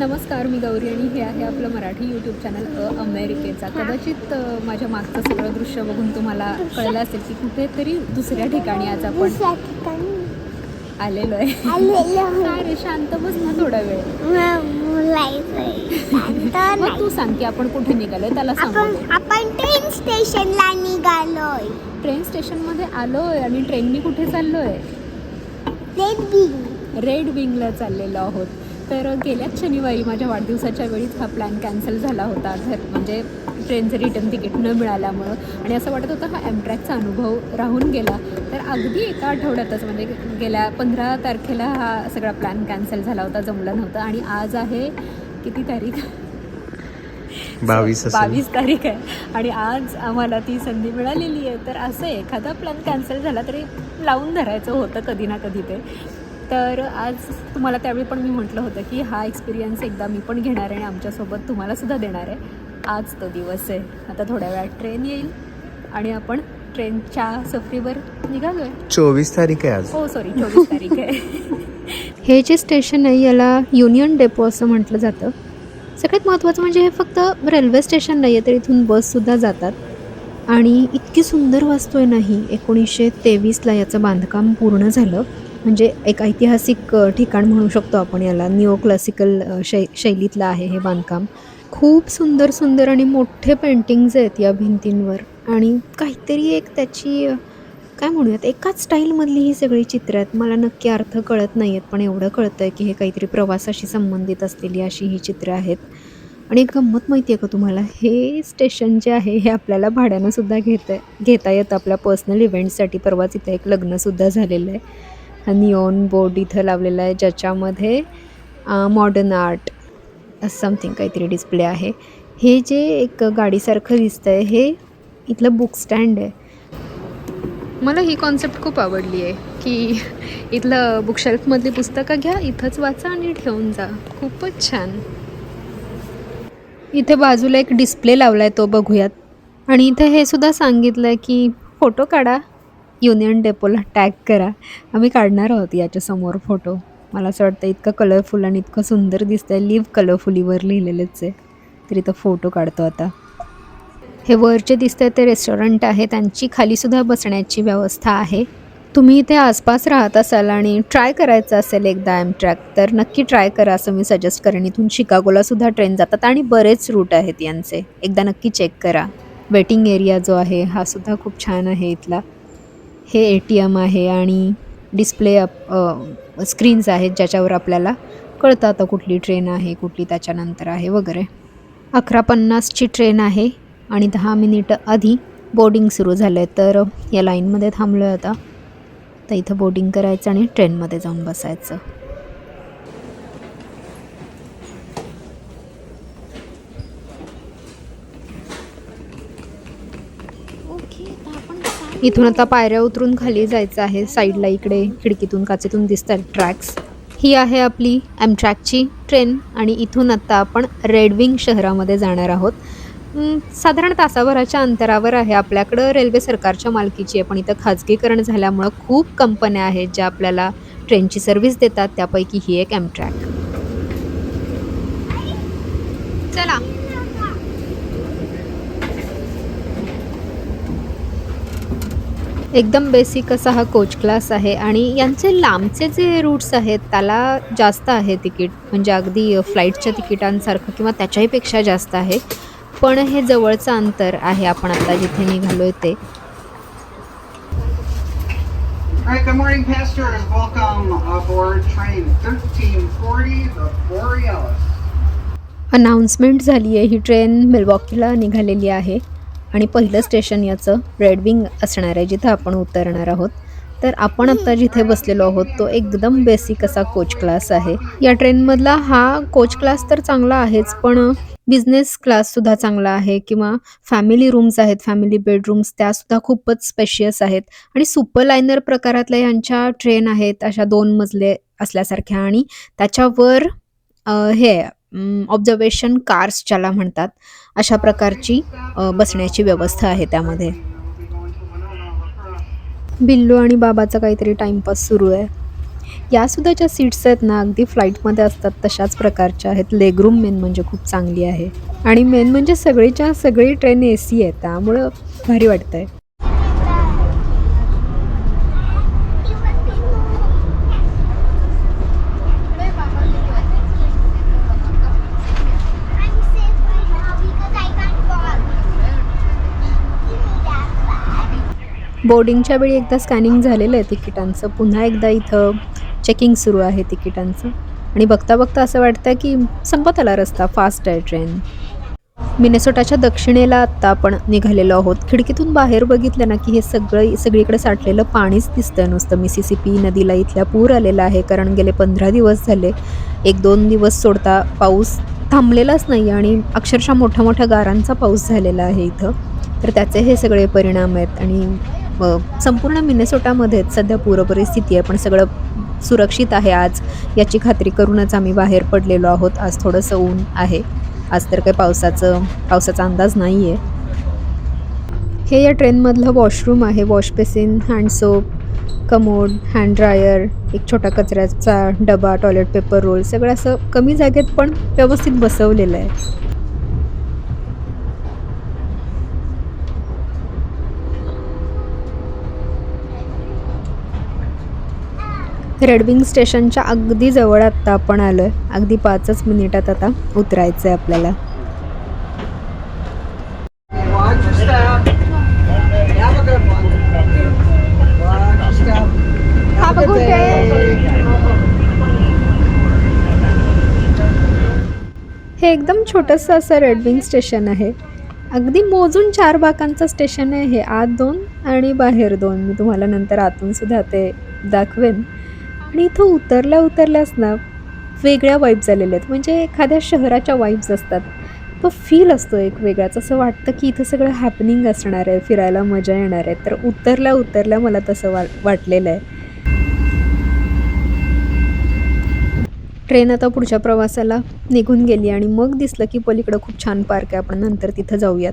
नमस्कार मी गौरी आणि हे आहे आपलं मराठी यूट्यूब चॅनल अ अमेरिकेचा. कदाचित माझ्या मागचं सगळं दृश्य बघून तुम्हाला कळलं असेल की कुठेतरी दुसऱ्या ठिकाणी आज आपण आलेलो आहे. रे शांत बस ना थोडा वेळ. तू सांग की आपण कुठे निघालोय त्याला सांगू आपण ट्रेन स्टेशनला निघालोय. ट्रेन स्टेशनमध्ये आलोय आणि ट्रेननी कुठे चाललोय? रेड बिंग रेड विंगला चाललेलो आहोत. तर गेल्याच शनिवारी माझ्या वाढदिवसाच्या वेळीच हा प्लॅन कॅन्सल झाला होता. घर म्हणजे ट्रेनचं रिटर्न तिकीट न मिळाल्यामुळं. आणि असं वाटत होतं हा ॲमट्रॅकचा अनुभव राहून गेला. तर अगदी एका आठवड्यातच म्हणजे गेल्या पंधरा तारखेला हा सगळा प्लॅन कॅन्सल झाला होता जमलं नव्हतं. आणि आज आहे किती तारीख? बावीस बावीस तारीख आहे. आणि आज आम्हाला ती संधी मिळालेली आहे. तर असं एखादा प्लॅन कॅन्सल झाला तरी लावून धरायचं होतं कधी ना कधी ते. तर आज तुम्हाला त्यावेळी पण मी म्हटलं होतं की हा एक्सपिरियन्स एकदा मी पण घेणार आहे आणि आमच्यासोबत तुम्हाला सुद्धा देणार आहे. आज तो दिवस आहे. आता थोड्या वेळात ट्रेन येईल आणि आपण ट्रेनच्या सफरीवर निघालो आहे चोवीस तारीख आहे आज. हो सॉरी चोवीस तारीख आहे. हे जे स्टेशन आहे याला युनियन डेपो असं म्हटलं जातं. सगळ्यात महत्त्वाचं म्हणजे हे फक्त रेल्वे स्टेशन नाही आहे तर इथून बससुद्धा जातात. आणि इतकी सुंदर वास्तू आहे नाही एकोणीसशे तेवीसला याचं बांधकाम पूर्ण झालं. म्हणजे एक ऐतिहासिक ठिकाण म्हणू शकतो आपण याला. निओ क्लासिकल शै शैलीतलं आहे हे बांधकाम. खूप सुंदर सुंदर आणि मोठे पेंटिंग्ज आहेत या भिंतींवर. आणि काहीतरी एक त्याची काय म्हणूयात एकाच स्टाईलमधली ही सगळी चित्रं आहेत. मला नक्की अर्थ कळत नाही आहेत पण एवढं कळतं आहे की हे काहीतरी प्रवासाशी संबंधित असलेली अशी ही चित्रं आहेत. आणि एक गंमत माहिती आहे का तुम्हाला? हे स्टेशन जे आहे हे आपल्याला भाड्यानंसुद्धा घेता घेता येतं. आपल्या पर्सनल इव्हेंटसाठी परवाच इथं एक लग्नसुद्धा झालेलं आहे. निऑन बोर्ड इथं लावलेला आहे ज्याच्यामध्ये मॉडर्न आर्ट समथिंग काहीतरी डिस्प्ले आहे. हे जे एक गाडीसारखं दिसतं आहे हे इथलं बुक स्टँड आहे. मला ही कॉन्सेप्ट खूप आवडली आहे की इथलं बुकशेल्फमधली पुस्तकं घ्या इथंच वाचा आणि ठेवून जा. खूपच छान. इथे बाजूला एक डिस्प्ले लावला आहे तो बघूयात. आणि इथे हे सुद्धा सांगितलं आहे की फोटो काढा. युनियन डेपोला टॅग करा. आम्ही काढणार आहोत याच्यासमोर फोटो. मला असं वाटतं इतकं कलरफुल आणि इतकं सुंदर दिसतं आहे लिव्ह कलरफुलीवर लिहिलेलंच आहे. तर तो फोटो काढतो आता. हे वरचे दिसतं आहे ते रेस्टॉरंट आहे. त्यांची खालीसुद्धा बसण्याची व्यवस्था आहे. तुम्ही इथे आसपास राहत असाल आणि ट्राय करायचं असेल एकदा ॲमट्रॅक तर नक्की ट्राय करा असं मी सजेस्ट करेन. इथून शिकागोलासुद्धा ट्रेन जातात आणि बरेच रूट आहेत यांचे. एकदा नक्की चेक करा. वेटिंग एरिया जो आहे हा सुद्धा खूप छान आहे इथला. हे ए टी एम आहे आणि डिस्प्ले अप स्क्रीन्स आहेत ज्याच्यावर आपल्याला कळतं आता कुठली ट्रेन आहे कुठली त्याच्यानंतर आहे वगैरे. अकरा पन्नासची ट्रेन आहे आणि दहा मिनिटं आधी बोर्डिंग सुरू झालं आहे तर या लाईनमध्ये थांबलो आहे आता. तर इथं बोर्डिंग करायचं आणि ट्रेनमध्ये जाऊन बसायचं. इथून आता पायऱ्या उतरून खाली जायचं आहे. साईडला इकडे खिडकीतून काचेतून दिसतात ट्रॅक्स. ही आहे आपली ॲमट्रॅकची ट्रेन आणि इथून आता आपण रेडविंग शहरामध्ये जाणार आहोत. साधारण तासाभराच्या अंतरावर आहे आपल्याकडं. रेल्वे सरकारच्या मालकीची आहे पण इथं खाजगीकरण झाल्यामुळं खूप कंपन्या आहेत ज्या आपल्याला ट्रेनची सर्व्हिस देतात. त्यापैकी ही एक ॲमट्रॅक चला. एकदम बेसिक असा हा कोच क्लास आहे आणि यांचे लांबचे जे रूट्स आहेत त्याला जास्त आहे तिकीट म्हणजे अगदी फ्लाईटच्या तिकिटांसारखं किंवा त्याच्याही पेक्षा जास्त आहे पण हे जवळचं अंतर आहे आपण आता जिथे निघालो आहे ते All right, good morning. Welcome aboard train 1340, the Borealis. Announcement झाली आहे ही ट्रेन मिल्वॉकीला निघालेली आहे आणि पहिलं स्टेशन याचं रेड विंग असणार आहे जिथं आपण उतरणार आहोत. तर आपण आत्ता जिथे बसलेलो आहोत तो एकदम बेसिक असा कोच क्लास आहे. या ट्रेनमधला हा कोच क्लास तर चांगला आहेच पण बिझनेस क्लाससुद्धा चांगला आहे किंवा फॅमिली रूम्स आहेत फॅमिली बेडरूम्स त्यासुद्धा खूपच स्पेशियस आहेत. आणि सुपर लायनर प्रकारातल्या यांच्या ट्रेन आहेत अशा दोन मजले असल्यासारख्या. आणि त्याच्यावर हे ऑब्झर्वेशन कार्स ज्याला म्हणतात अशा प्रकारची बसण्याची व्यवस्था आहे त्यामध्ये. बिल्लू आणि बाबाचा काहीतरी टाइमपास सुरू आहे. यासुद्धा ज्या सीट्स आहेत ना अगदी फ्लाईटमध्ये असतात तशाच प्रकारच्या आहेत. लेगरूम मेन म्हणजे खूप चांगली आहे. आणि मेन म्हणजे सगळीच्या सगळी ट्रेन ए सी आहे त्यामुळं भारी वाटतं आहे बोर्डिंगच्या वेळी एकदा स्कॅनिंग झालेलं आहे तिकिटांचं. पुन्हा एकदा इथं चेकिंग सुरू आहे तिकिटांचं. आणि बघता बघता असं वाटतं की संपत आला रस्ता फास्ट आहे ट्रेन मिनेसोटाच्या दक्षिणेला आत्ता आपण निघालेलो आहोत. खिडकीतून बाहेर बघितलं ना की हे सगळं सगळीकडे साठलेलं पाणीच दिसतंय नुसतं. मिसिसिपी नदीला इथल्या पूर आलेला आहे कारण गेले पंधरा दिवस झाले. एक दोन दिवस सोडता पाऊस थांबलेलाच नाही आणि अक्षरशः मोठ्या मोठ्या गारांचा पाऊस झालेला आहे इथं. तर त्याचे हे सगळे परिणाम आहेत आणि संपूर्ण मिनेसोटामध्येच सध्या पूरपरिस्थिती आहे पण सगळं सुरक्षित आहे आज. याची खात्री करूनच आम्ही बाहेर पडलेलो आहोत. आज थोडंसं ऊन आहे. आज तर काही पावसाचं पावसाचा अंदाज नाही आहे हे या ट्रेनमधलं वॉशरूम आहे. Wash basin hand soap commode hand dryer एक छोटा कचऱ्याचा डबा टॉयलेट पेपर रोल सगळं असं कमी जागेत पण व्यवस्थित बसवलेलं आहे. रेडविंग स्टेशनच्या अगदी जवळ आत्ता आपण आलो आहे अगदी पाचच मिनिटात आता उतरायचं आहे आपल्याला. हे एकदम छोटंसं असं रेडविंग स्टेशन आहे. अगदी मोजून चार बाकांचं स्टेशन आहे हे. आत दोन आणि बाहेर दोन. मी तुम्हाला नंतर आतून सुद्धा ते दाखवेन. आणि इथं उतरल्या उतरल्याच ना वेगळ्या वाईब्स आलेल्या आहेत. म्हणजे एखाद्या शहराच्या वाईब्स असतात. तो फील असतो एक वेगळाच. असं वाटतं की इथं सगळं हॅपनिंग असणार आहे फिरायला मजा येणार आहे. तर उतरल्या उतरल्या मला तसं वा वाटलेलं आहे. ट्रेन आता पुढच्या प्रवासाला निघून गेली आणि मग दिसलं की पलीकडं खूप छान पार्क आहे. आपण नंतर तिथं जाऊयात.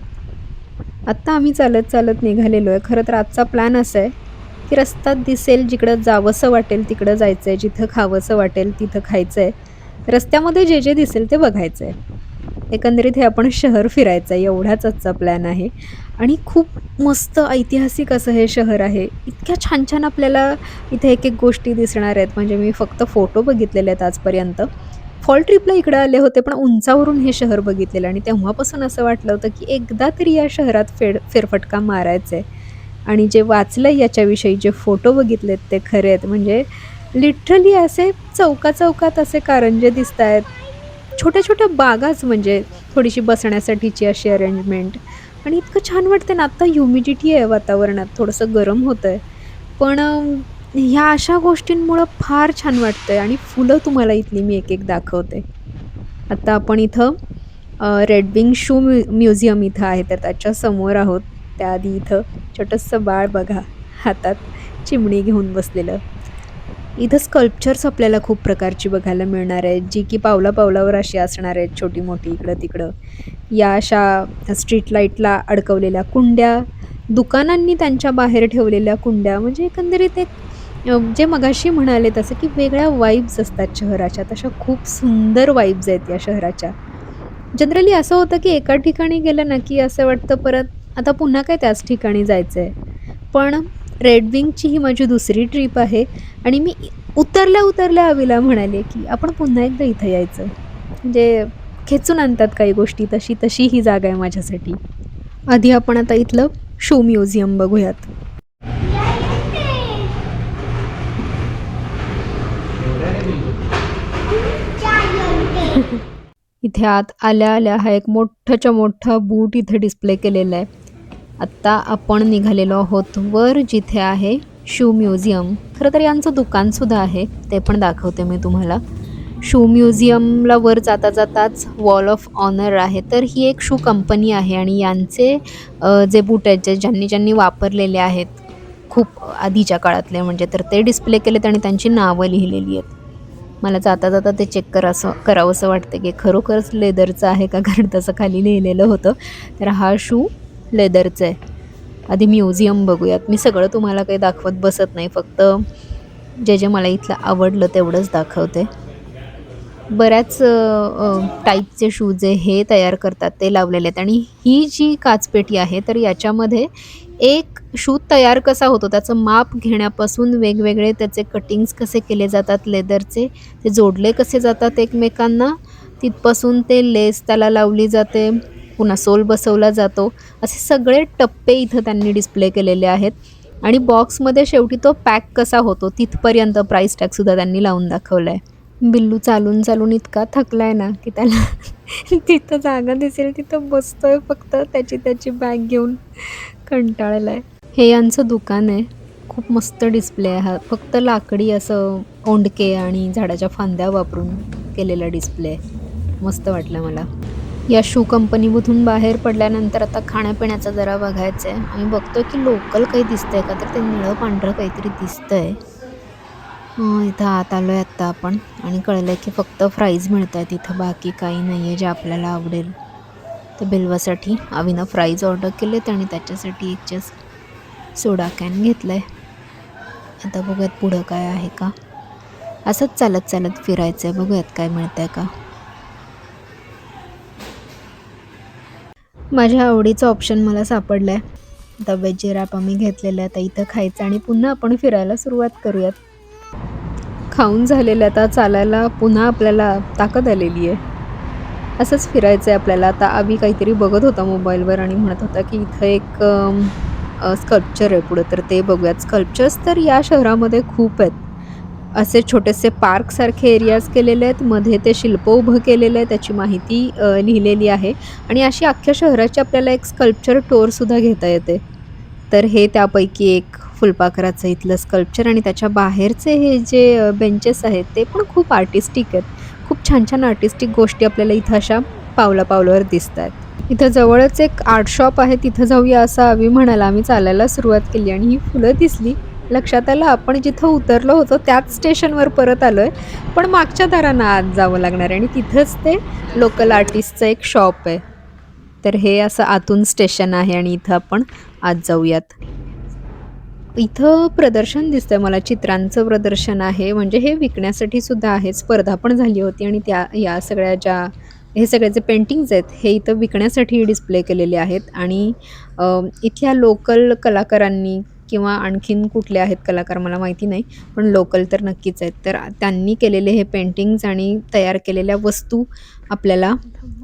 आत्ता आम्ही चालत चालत निघालेलो आहे. खरं तर आजचा प्लॅन असा आहे की रस्ता दिसेल जिकडं जावंसं वाटेल तिकडं जायचं आहे जिथं खावंसं वाटेल तिथं खायचं आहे रस्त्यामध्ये जे जे दिसेल ते बघायचं आहे एकंदरीत हे आपण शहर फिरायचं आहे एवढाच आजचा प्लॅन आहे. आणि खूप मस्त ऐतिहासिक असं हे शहर आहे. इतक्या छान छान आपल्याला इथे एक एक गोष्टी दिसणार आहेत. म्हणजे मी फक्त फोटो बघितलेले आहेत आजपर्यंत. फॉल ट्रिपला इकडं आले होते पण उंचावरून हे शहर बघितलेलं. आणि तेव्हापासून असं वाटलं होतं की एकदा तरी या शहरात फेड फेरफटका मारायचा आहे आणि जे वाचलं याच्याविषयी जे फोटो बघितलेत ते खरे आहेत. म्हणजे लिटरली असे चौका चौकात असे कारंजे दिसत आहेत छोट्या छोट्या बागाच म्हणजे थोडीशी बसण्यासाठीची अशी अरेंजमेंट आणि इतकं छान वाटतं ना आत्ता ह्युमिडिटी आहे वातावरणात थोडंसं गरम होतं आहे पण ह्या अशा गोष्टींमुळं फार छान वाटतं आहे आणि फुलं तुम्हाला इथली मी एक एक दाखवते. आत्ता आपण इथं रेडविंग शू म्यु म्युझियम इथं आहे तर त्याच्यासमोर आहोत. त्याआधी इथं छोटंसं बाळ बघा हातात चिमणी घेऊन बसलेलं. इथं स्कल्पचर्स आपल्याला खूप प्रकारची बघायला मिळणार आहेत जी की पावला पावलावर अशी असणार आहेत छोटी मोठी इकडं तिकडं. या अशा स्ट्रीट लाईटला अडकवलेल्या कुंड्या दुकानांनी त्यांच्या बाहेर ठेवलेल्या कुंड्या म्हणजे एकंदरीत एक जे मगाशी म्हणाले तसं की वेगळ्या वाईब्स असतात शहराच्या तशा खूप सुंदर वाईब्स आहेत या शहराच्या. जनरली असं होतं की एका ठिकाणी गेलं ना की असं वाटतं परत आता पुन्हा काय त्याच ठिकाणी जायचं आहे पण रेडविंगची ही माझी दुसरी ट्रिप आहे आणि मी उतरल्या उतरल्या अविला म्हणाले की आपण पुन्हा एकदा इथं यायचं. म्हणजे खेचून आणतात काही गोष्टी तशी तशी ही जागा आहे माझ्यासाठी. आधी आपण आता इथलं शो म्युझियम बघूयात. इथे आत आल्या आल्या हा एक मोठाच्या मोठा बूट इथे डिस्प्ले केलेला आहे. आत्ता आपण निघालेलो आहोत वर जिथे आहे शू म्युझियम. खरं तर यांचं दुकानसुद्धा आहे ते पण दाखवते मी तुम्हाला. शू म्युझियमला वर जाता जाताच वॉल ऑफ ऑनर आहे. तर ही एक शू कंपनी आहे आणि यांचे जे बूट आहेत जे ज्यांनी ज्यांनी वापरलेले आहेत खूप आधीच्या काळातले म्हणजे तर ते डिस्प्ले केलेत आणि त्यांची नावं लिहिलेली आहेत. मला जाता जाता ते चेक करावंसं करावंसं वाटतं की खरोखरच लेदरचं आहे का? कारण तसं खाली लिहिलेलं होतं. तर हा शू लेदरचं आहे. आधी म्युझियम बघूयात. मी सगळं तुम्हाला काही दाखवत बसत नाही. फक्त जे जे मला इथलं आवडलं तेवढंच दाखवते. बऱ्याच टाईपचे शूज आहे हे तयार करतात ते लावलेले आहेत. आणि ही जी काचपेटी आहे तर याच्यामध्ये एक शूज तयार कसा होतो त्याचं माप घेण्यापासून वेगवेगळे त्याचे कटिंग्स कसे केले जातात लेदरचे ते जोडले कसे जातात एकमेकांना तिथपासून ते लेस त्याला लावली जाते. पुन्हा सोल बसवला जातो. असे सगळे टप्पे इथं त्यांनी डिस्प्ले केलेले आहेत. आणि बॉक्समध्ये शेवटी तो पॅक कसा होतो तिथपर्यंत प्राईस टॅगसुद्धा त्यांनी लावून दाखवला आहे बिल्लू चालून चालून इतका थकला आहे ना की त्याला तिथं जागा दिसेल तिथं बसतोय फक्त त्याची त्याची बॅग घेऊन कंटाळला आहे हे यांचं दुकान आहे. खूप मस्त डिस्प्ले आहे. हा फक्त लाकडी असं ओंडके आणि झाडाच्या फांद्या वापरून केलेला डिस्प्ले आहे. मस्त वाटलं मला. या शू कंपनीमधून बाहेर पडल्यानंतर आता खाण्यापिण्याचं जरा बघायचं आहे आम्ही बघतोय की लोकल काही दिसतंय का? तर ते निळं पांढरं काहीतरी दिसतंय. आहे इथं आत आलो आहे आत्ता आपण. आणि कळलं की फक्त फ्राईज मिळत आहेत इथं. बाकी काही नाही आहे जे आपल्याला आवडेल. तर बिलवासाठी आवीनं फ्राईज ऑर्डर केलेत आणि त्याच्यासाठी एक जस्ट सोडा कॅन घेतलं आहे आता बघूयात पुढं काय आहे का? असंच चालत चालत फिरायचं आहे बघूयात काय मिळतं आहे का? माझ्या आवडीचं ऑप्शन मला सापडलं आहे आता वेज रॅप आम्ही घेतलेलं आहे आता इथं खायचं आणि पुन्हा आपण फिरायला सुरुवात करूयात. खाऊन झालेलं आहे, आता चालायला पुन्हा आपल्याला ताकद आलेली आहे. असंच फिरायचं आहे आपल्याला. आता आम्ही काहीतरी बघत होता मोबाईलवर आणि म्हणत होता की इथं एक स्कल्पचर आहे पुढं. तर ते बघूयात. स्कल्पचर्स तर या शहरामध्ये खूप आहेत. असे छोटेसे पार्कसारखे एरियाज केलेले आहेत. मध्ये ते शिल्प उभं केलेलं आहे. त्याची माहिती लिहिलेली आहे. आणि अशी अख्ख्या शहराची आपल्याला एक स्कल्पचर टूरसुद्धा घेता येते. तर हे त्यापैकी एक फुलपाखराचं इथलं स्कल्पचर आणि त्याच्या बाहेरचे हे जे बेंचेस आहेत ते पण खूप आर्टिस्टिक आहेत. खूप छान छान आर्टिस्टिक गोष्टी आपल्याला इथं अशा पावला पावलावर दिसत आहेत. इथं जवळच एक आर्ट शॉप आहे. तिथं जाऊया असं आम्ही म्हणाला. आम्ही चालायला सुरुवात केली आणि ही फुलं दिसली. लक्षात आलं आपण जिथं उतरलो होतो त्याच स्टेशनवर परत आलो आहे पण मागच्या दारांना आत जावं लागणार आहे आणि तिथंच ते लोकल आर्टिस्टचं एक शॉप आहे. तर हे असं आतून स्टेशन आहे आणि इथं आपण आत जाऊयात. इथं प्रदर्शन दिसतंय मला चित्रांचं प्रदर्शन आहे. म्हणजे हे विकण्यासाठी सुद्धा आहे. स्पर्धा पण झाली होती आणि त्या या सगळ्या ज्या हे सगळे जे पेंटिंग्ज आहेत हे इथं विकण्यासाठी डिस्प्ले केलेले आहेत. आणि इथल्या लोकल कलाकारांनी किंवा आणखीन कुठले आहेत कलाकार मला माहिती नाही पण लोकल तर नक्कीच आहेत. तर त्यांनी केलेले हे पेंटिंग्ज आणि तयार केलेल्या वस्तू आपल्याला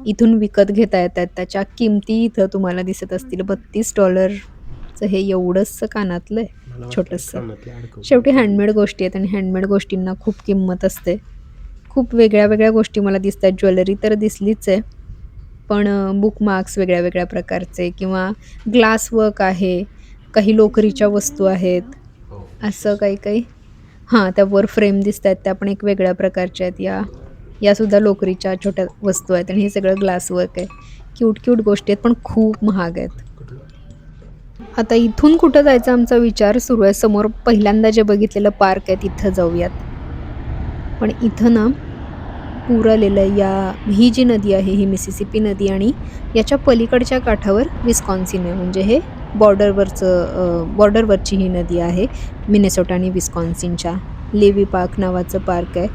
इथून विकत घेता येतात. त्याच्या किमती इथं तुम्हाला दिसत असतील. बत्तीस डॉलरचं हे एवढंसं कानातलं आहे. छोटंसं. शेवटी हँडमेड गोष्टी आहेत आणि हँडमेड गोष्टींना खूप किंमत असते. खूप वेगळ्या वेगळ्या गोष्टी मला दिसतात. ज्वेलरी तर दिसलीच आहे पण बुक मार्क्स वेगळ्या वेगळ्या प्रकारचे किंवा ग्लास वर्क आहे काही लोकरीच्या वस्तू आहेत. असं काही काही. हां त्या वर फ्रेम दिसत आहेत त्या पण एक वेगळ्या प्रकारच्या आहेत. या यासुद्धा लोकरीच्या छोट्या वस्तू आहेत आणि हे सगळं ग्लास वर्क आहे. क्यूट क्यूट गोष्टी आहेत पण खूप महाग आहेत. आता इथून कुठं जायचा आमचा विचार सुरू आहे. समोर पहिल्यांदा जे बघितलेलं पार्क आहे तिथं जाऊयात. पण इथं ना पूर आलेलं आहे. या ही जी नदी आहे ही मिसिसिपी नदी आणि याच्या पलीकडच्या काठावर विस्कॉन्सिन आहे. म्हणजे हे बॉर्डरवरचं बॉर्डरवरची ही नदी आहे. मिनेसोटा आणि विस्कॉन्सिनच्या लेवी पार्क नावाचं पार्क आहे.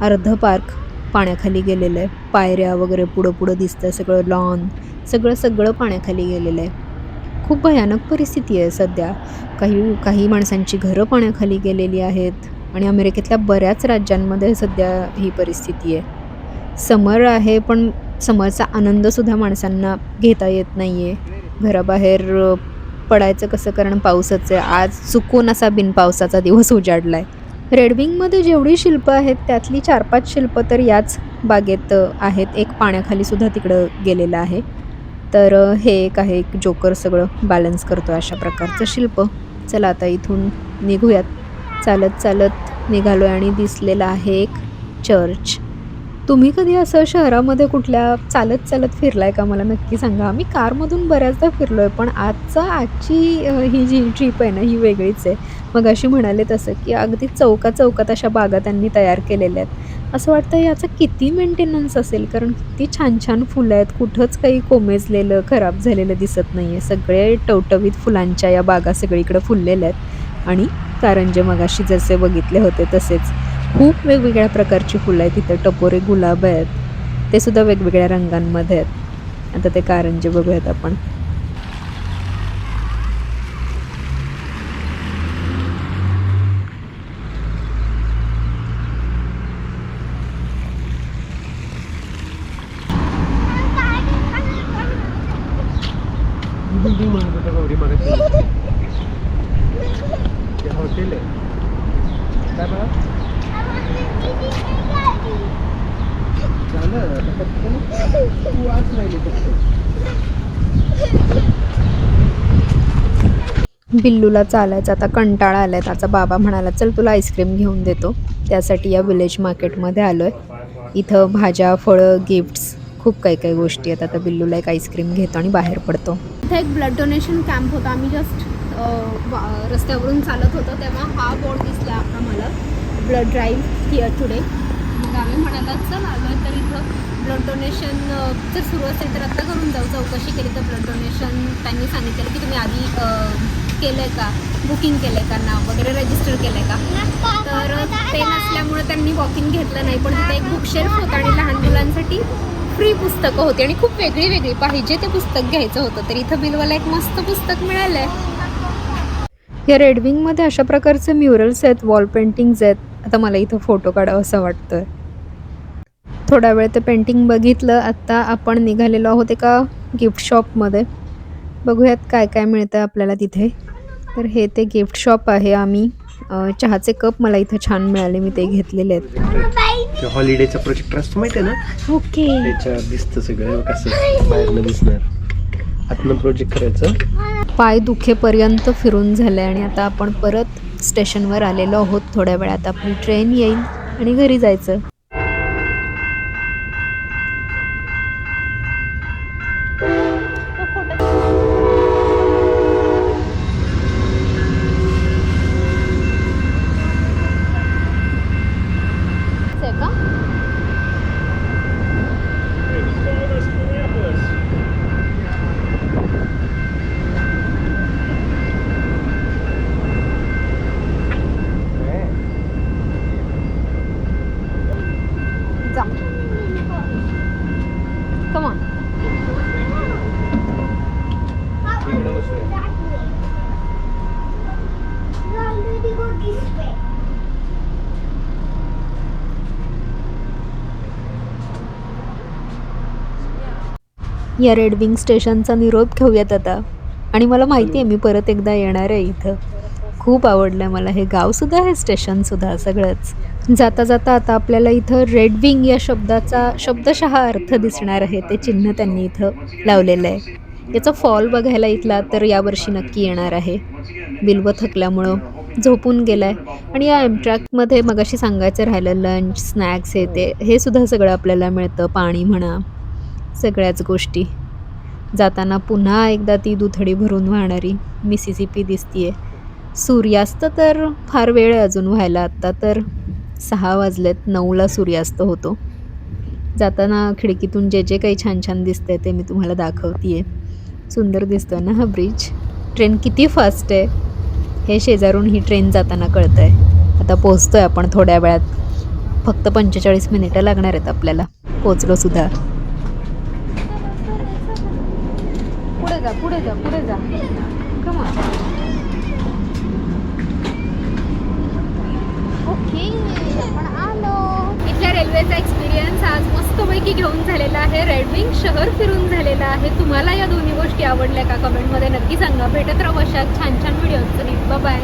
अर्ध पार्क पाण्याखाली गेलेलं आहे. पायऱ्या वगैरे पुढं पुढं दिसतं सगळं लॉन सगळं सगळं पाण्याखाली गेलेलं आहे. खूप भयानक परिस्थिती आहे सध्या. काही काही माणसांची घरं पाण्याखाली गेलेली आहेत. आणि अमेरिकेतल्या बऱ्याच राज्यांमध्ये सध्या ही परिस्थिती आहे. समर आहे पण समरचा आनंदसुद्धा माणसांना घेता येत नाही आहे घराबाहेर पडायचं कसं कारण पावसाचं आहे. आज चुकून असा बिनपावसाचा दिवस उजाडला आहे रेडविंगमध्ये जेवढी शिल्पं आहेत त्यातली चार पाच शिल्पं तर याच बागेत आहेत. एक पाण्याखाली सुद्धा तिकडं गेलेलं आहे. तर हे एक आहे एक जोकर सगळं बॅलन्स करतो अशा प्रकारचं शिल्प. चला आता इथून निघूयात. चालत चालत निघालो आणि दिसलेलं आहे एक चर्च. तुम्ही कधी असं शहरामध्ये कुठल्या चालत चालत फिरलाय का? मला नक्की सांगा. आम्ही कारमधून बऱ्याचदा फिरलो आहे पण आजचा आजची ही जी ट्रिप आहे ना ही वेगळीच आहे. मग अशी म्हणाले तसं की अगदी चौका चौकात अशा बागा त्यांनी तयार केलेल्या आहेत. असं वाटतं याचं किती मेंटेनन्स असेल? कारण किती छान छान फुलं आहेत. कुठंच काही कोमेजलेलं खराब झालेलं दिसत नाही आहे सगळे टवटवीत फुलांच्या या बागा सगळीकडे फुललेल्या आहेत. आणि कारंजे मगाशी जसे बघितले होते तसेच. खूप वेगवेगळ्या प्रकारची फुलं आहेत. तिथं टपोरे गुलाब आहेत. ते सुद्धा वेगवेगळ्या रंगांमध्ये आहेत. आता ते कारंजे बघूयात आपण हॉटेल आहे काय बघा झालं तू आज राहिली फक्त बिल्लूला चालायचा आता कंटाळा आलाय. त्याचा बाबा म्हणाला चल तुला आईस्क्रीम घेऊन देतो. त्यासाठी या विलेज मार्केटमध्ये आलो आहे इथं भाज्या फळं गिफ्ट्स खूप काही काही गोष्टी आहेत. आता बिल्लूला एक आईस्क्रीम घेतो आणि बाहेर पडतो. इथे एक ब्लड डोनेशन कॅम्प होता. आम्ही जस्ट रस्त्यावरून चालत होतो तेव्हा हा बोर्ड दिसला आम्हाला. ब्लड ड्राईव्ह हिअर टुडे मग आम्ही म्हणाला चल आलो आहे तर इथं ब्लड डोनेशन जर सुरू असेल तर आत्ता करून जाऊ. चौकशी केली तर ब्लड डोनेशन त्यांनी सांगितलं की तुम्ही आधी केलं आहे का? बुकिंग केलं आहे का नाव वगैरे रजिस्टर केलं आहे का? तर ते नसल्यामुळे त्यांनी वॉकिंग घेतलं नाही. पण तिथे एक बुकशेल्फ होता आणि लहान मुलांसाठी फ्री पुस्तकं होती. आणि खूप वेगळी वेगळी पाहिजे ते पुस्तक घ्यायचं होतं. तर इथं बिलवाला एक मस्त पुस्तक मिळालं आहे या रेडविंगमध्ये अशा प्रकारचे म्युरल्स आहेत वॉल पेंटिंग्स आहेत. आता मला इथं फोटो काढावं असं वाटतंय. थोडा वेळ ते पेंटिंग बघितलं. आत्ता आपण निघालेलो आहोत एका गिफ्ट शॉपमध्ये बघूयात काय काय मिळतं आपल्याला तिथे. तर हे ते गिफ्ट शॉप आहे. आम्ही चहाचे कप मला इथं छान मिळाले. मी ते घेतलेले आहेत. ते हॉलिडेचा प्रोजेक्ट असतो माहिती आहे ना? ओके त्याच्या दिसतं सगळं कसं बाहेरनं दिसणार. आतनं प्रोजेक्ट करायचं. पाय दुखेपर्यंत फिरून झालं आहे आणि आता आपण परत स्टेशनवर आलेलो आहोत. थोड्या वेळात आपली ट्रेन येईल आणि घरी जायचं का जा कमा या रेड विंग स्टेशनचा निरोप घेऊयात आता. आणि मला माहिती आहे मी परत एकदा येणार आहे इथं. खूप आवडलं मला हे गावसुद्धा हे स्टेशनसुद्धा सगळंच. जाता जाता आता आपल्याला इथं रेड विंग या शब्दाचा शब्दशः अर्थ दिसणार आहे ते चिन्ह त्यांनी इथं लावलेलं आहे. याचा फॉल बघायला इथला तर यावर्षी नक्की येणार आहे. बिल्व थकल्यामुळं झोपून गेलाय. आणि या एमट्रॅकमध्ये मगाशी सांगायचं राहिलं लंच स्नॅक्स हे ते हे सुद्धा सगळं आपल्याला मिळतं पाणी म्हणा. सगळ्याच गोष्टी. जाताना पुन्हा एकदा ती दुथडी भरून वाहणारी मिसिसिपी दिसतीये. सूर्यास्त तर फार वेळ आहे अजून व्हायला. आत्ता तर सहा वाजलेत नऊला सूर्यास्त होतो. जाताना खिडकीतून जे जे काही छान छान दिसतंय ते मी तुम्हाला दाखवते सुंदर दिसतोय ना हा ब्रिज? ट्रेन किती फास्ट आहे? हे शेजारून ही ट्रेन जाताना कळतं आहे आता पोचतोय आपण थोड्या वेळात. फक्त पंचेचाळीस मिनिटं लागणार आहेत आपल्याला. पोचलो सुद्धा पुढे जा पुढे जा पुढे जा. कमा ओके आपण आलो. इथल्या रेल्वेचा एक्सपिरियन्स आज मस्तपैकी घेऊन झालेला आहे. रेडविंग शहर फिरून झालेला आहे. तुम्हाला या दोन्ही गोष्टी आवडल्या का? कमेंटमध्ये नक्की सांगा. भेटत राहू अशा छान छान व्हिडिओ बाय